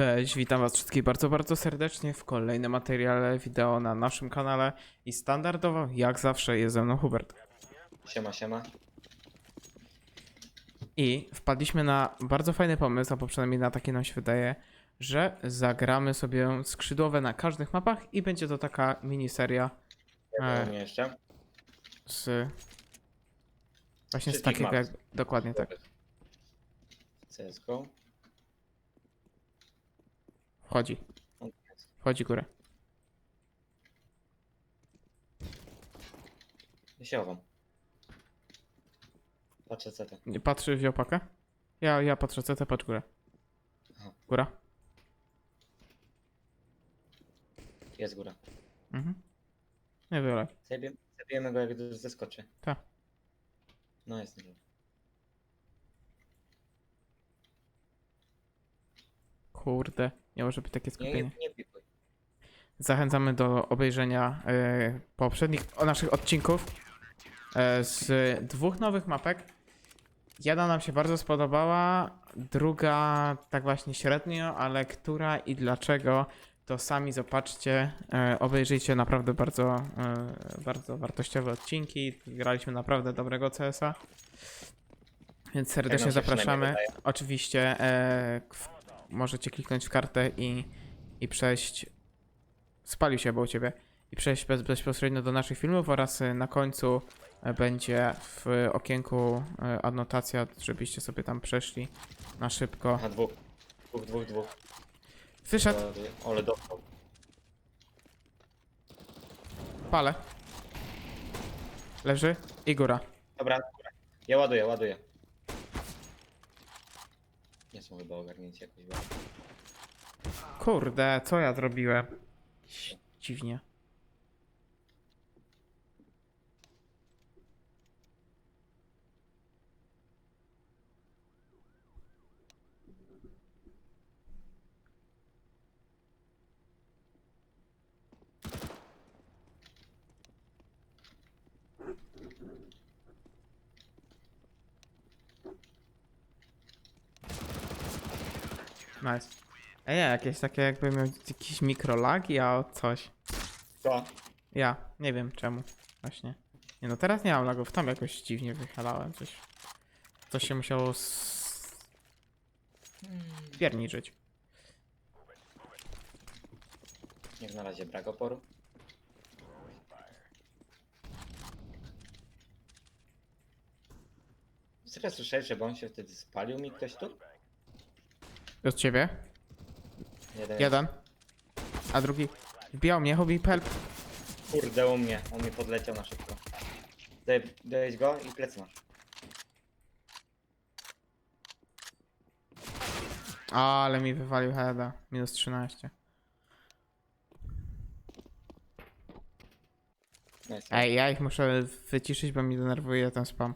Cześć, witam was wszystkich bardzo, bardzo serdecznie w kolejnym materiale wideo na naszym kanale i standardowo, jak zawsze, jest ze mną Hubert. Siema, siema. I wpadliśmy na bardzo fajny pomysł, a przynajmniej na taki nam się wydaje, że zagramy sobie skrzydłowe na każdych mapach i będzie to taka miniseria Jak E. jeszcze? z... Właśnie z Wszystkich takiego map. jak... Dokładnie tak. CSGO. Wchodzi, wchodzi górę. Ja się. Patrzę CT. Nie Patrzy wziął pakę? Ja, ja patrzę CT, patrz górę. Aha. Góra? Jest góra. Mhm. Nie wylej. Zabijemy, zabijemy go jak zeskoczy. Tak. No jest dobrze. Kurde, nie może być takie Nie, skupienie. nie, nie pikuj. Zachęcamy do obejrzenia e, poprzednich o naszych odcinków e, z dwóch nowych mapek. Jedna nam się bardzo spodobała, druga tak właśnie średnio, ale która i dlaczego to sami zobaczcie. E, obejrzyjcie naprawdę bardzo, e, bardzo wartościowe odcinki. Graliśmy naprawdę dobrego CS-a. Więc serdecznie nam się zapraszamy. przynajmniej. Oczywiście e, w, możecie kliknąć w kartę i, i przejść spalił się obok ciebie i przejść bez, bezpośrednio do naszych filmów oraz y, na końcu y, będzie w okienku y, anotacja, żebyście sobie tam przeszli na szybko. Aha, dwóch. Dwóch, dwóch, dwóch. Wyszedł, Ale dostał. palę. Leży i góra. Dobra, góra. Ja ładuję, ładuję. Nie są chyba ogarnięci jakoś bardzo. Kurde, co ja zrobiłem? Dziwnie. Nice. Ej, jakieś takie jakby miał jakieś mikrolagi, a coś. Co? Ja, nie wiem czemu. Właśnie. Nie no, teraz nie mam lagów, tam jakoś dziwnie wychalałem coś. Coś się musiało s... pierniczyć. Jak na razie brak oporu. Serio słyszałeś, żeby on się wtedy spalił mi ktoś tu? Od ciebie? Jeden. Jeden. A drugi wbijał mnie, hobby help. Kurde u mnie, on mi podleciał na szybko. Daj, go i plec masz. Ale mi wywalił heada. Minus 13. Nice. Ej, ja ich muszę wyciszyć, bo mi denerwuje ten spam.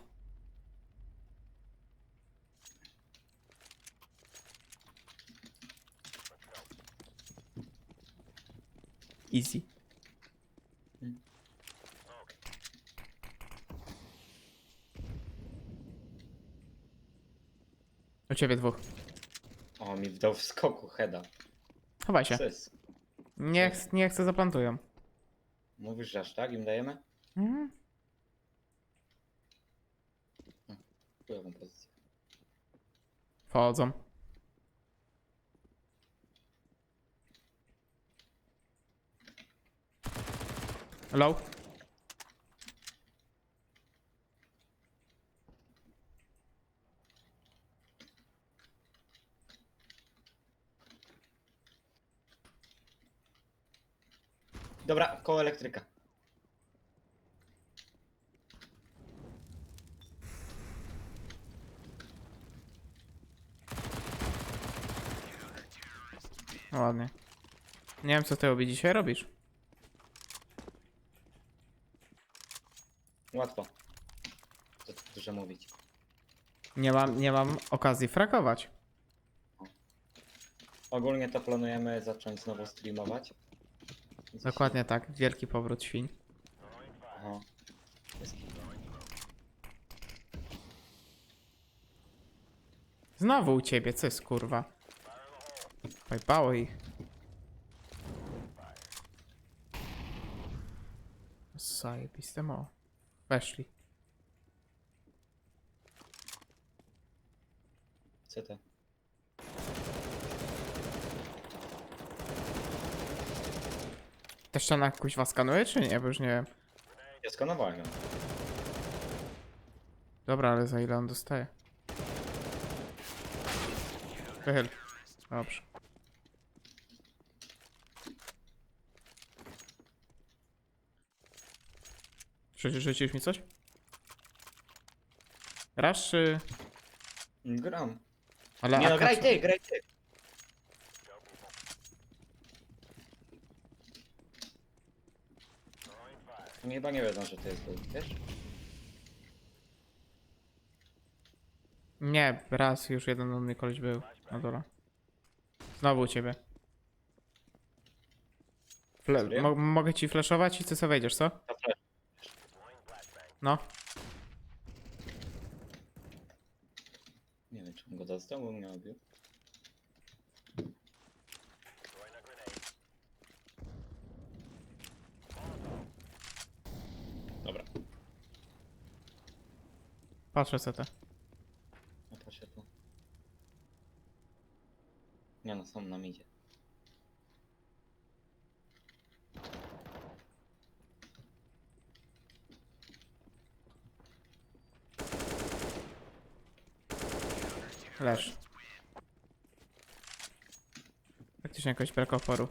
U ciebie dwóch. O, mi wdał w skoku heada. Chowaj się. Nie, ch- nie chcę zaplantują. Mówisz, że aż tak im dajemy? Mhm. Chujową pozycję. Wchodzą. Low. Dobra, koło elektryka. No ładnie. Nie wiem co ty obi dzisiaj robisz. Łatwo. Co tu dużo mówić. Nie mam, nie mam okazji frakować. Ogólnie to planujemy zacząć znowu streamować. Dzisiaj- Dokładnie tak. Wielki powrót świń. Aha. Jest- Znowu u ciebie, co jest kurwa? Pajpało ich. Zajebiste mo. Weszli. Co to? Ta ściana kuźwa skanuje, czy nie? Bo już nie wiem. Ja skanowałem ją. Dobra, ale za ile on dostaje? Wychyl. Dobrze. Rzucisz, rzucisz mi coś? Grasz czy... Gram. Ale Nie no, graj ty, graj ty. Oni chyba nie wiedzą, że to jest był, wiesz? Nie, raz już jeden u mnie koleś był na dole. Znowu u ciebie. Fle Serio? mo mogę ci flashować i ty co wejdziesz, co? Flash. No. Nie wiem, czy on go dostał, bo mnie obił. Dobra, Patrzę to. tu. Nie no, są na midzie. Leż. Faktycznie jakoś brak oporu.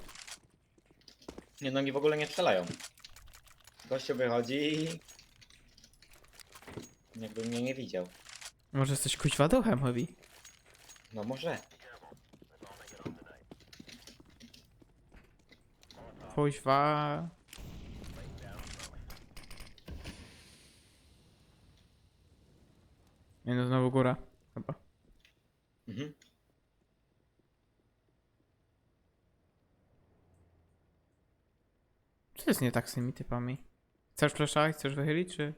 Nie no, oni w ogóle nie strzelają. Gościu wychodzi i... Jakby mnie nie widział. Może jesteś kuźwa duchem, hobby? No może. Kuźwa... Nie no, znowu góra. Chyba. Mhm. Co jest nie tak z tymi typami? Chcesz fleszać? Chcesz wychylić, czy...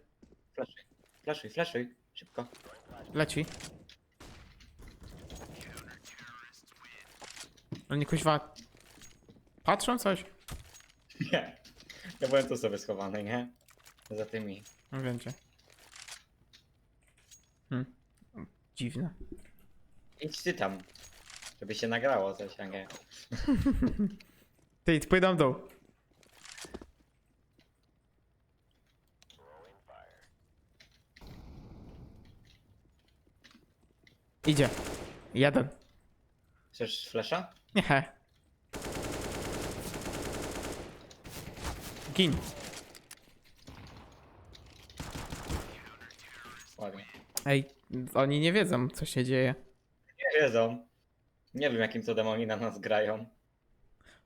Flaszuj, flaszuj, flaszuj. Szybko. Leci. Oni kuźwa... Patrzą coś? Nie. Ja byłem tu sobie schowany, nie? Za tymi. No wiem cię. Hmm. Dziwne. Idź ty tam. Żeby się nagrało coś, a nie. Ty, pójdę w dół. Idzie. Jeden. Chcesz flasha? Nie. Gin. Ładnie. Ej, oni nie wiedzą, co się dzieje. Nie wiedzą. Nie wiem jakim cudem oni na nas grają.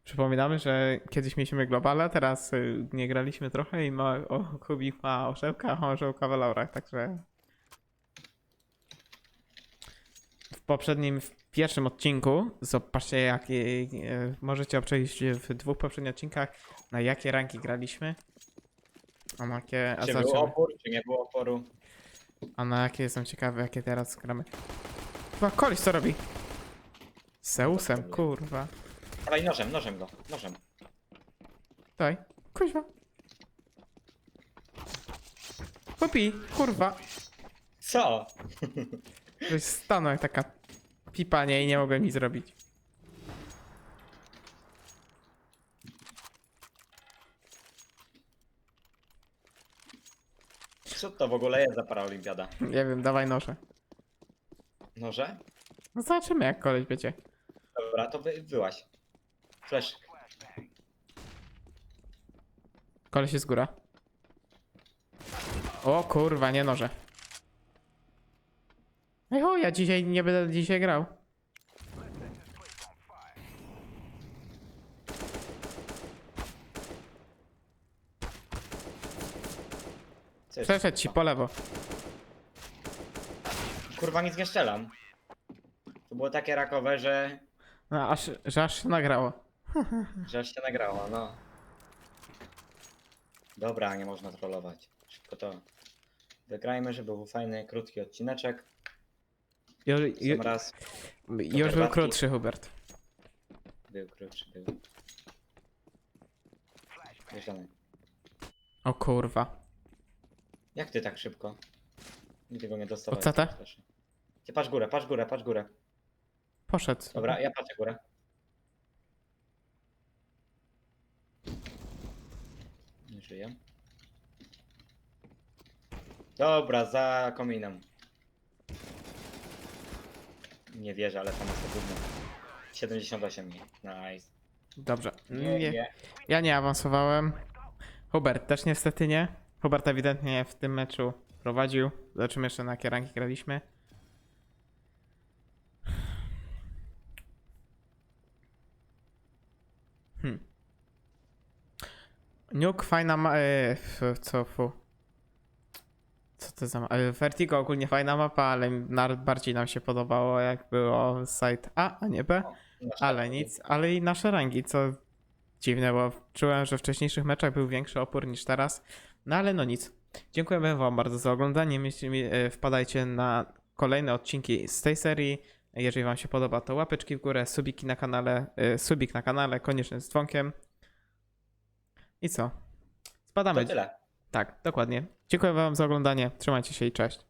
Przypominamy, że kiedyś mieliśmy globala, teraz y, nie graliśmy trochę i ma, o, Kubik ma orzełka, a orzełka w laurach, także... W poprzednim, w pierwszym odcinku, zobaczcie jakie, e, możecie przejść w dwóch poprzednich odcinkach, na jakie ranki graliśmy. A na jakie, a, Czy był opór, czy nie było oporu? a na jakie jestem ciekawy, jakie teraz gramy. Chyba koleś co robi? Zeusem, kurwa. Dawaj nożem, nożem go, nożem. Daj, kuźwa. Popi, kurwa. Co? Żeś stanął jak taka pipa, nie, i nie mogłem nic zrobić. Co to w ogóle jest za paraolimpiada? Nie wiem, dawaj noże. Noże? No zobaczymy jak koleś będzie. Dobra, to wy, wyłaś. Flash. Koleś jest z góra. O kurwa, nie noże. Ej, o, ja dzisiaj nie będę dzisiaj grał. Co jest? Przeszedł ci po lewo. Kurwa nic nie strzelam. To było takie rakowe, że, No, aż, że aż się nagrało. że aż się nagrało, no. Dobra, nie można trollować. Szybko to wygrajmy, żeby był fajny, krótki odcineczek. Ju, ju, Sam raz. już był herbatki. krótszy, Hubert. Był krótszy, był. Wjeżdżamy. O kurwa. Jak ty tak szybko? Nigdy go nie dostawałeś. O, co te? proszę. Ty patrz górę, patrz górę, patrz górę. Poszedł. Dobra, ja patrzę górę. Nie żyję. Dobra, za kominem. Nie wierzę, ale tam jest to gówno. 78 mi. Nice. Dobrze. Nie, Nie, nie. ja nie awansowałem. Hubert też niestety nie. Hubert ewidentnie w tym meczu prowadził. Zobaczymy jeszcze na jakie ranki graliśmy. Hmm. Nuke fajna ma... E, co fu. Co to za... ma- e, Vertigo ogólnie fajna mapa, ale na, bardziej nam się podobało jak było site A, a nie B. Ale nic, ale i nasze rangi, co dziwne, bo czułem, że w wcześniejszych meczach był większy opór niż teraz. No ale no nic. Dziękujemy Wam bardzo za oglądanie. E, wpadajcie na kolejne odcinki z tej serii. Jeżeli Wam się podoba, to łapeczki w górę, subiki na kanale, e, subik na kanale, koniecznie z dzwonkiem. I co? To Spadamy. tyle. Tak, dokładnie. Dziękuję Wam za oglądanie. Trzymajcie się i cześć.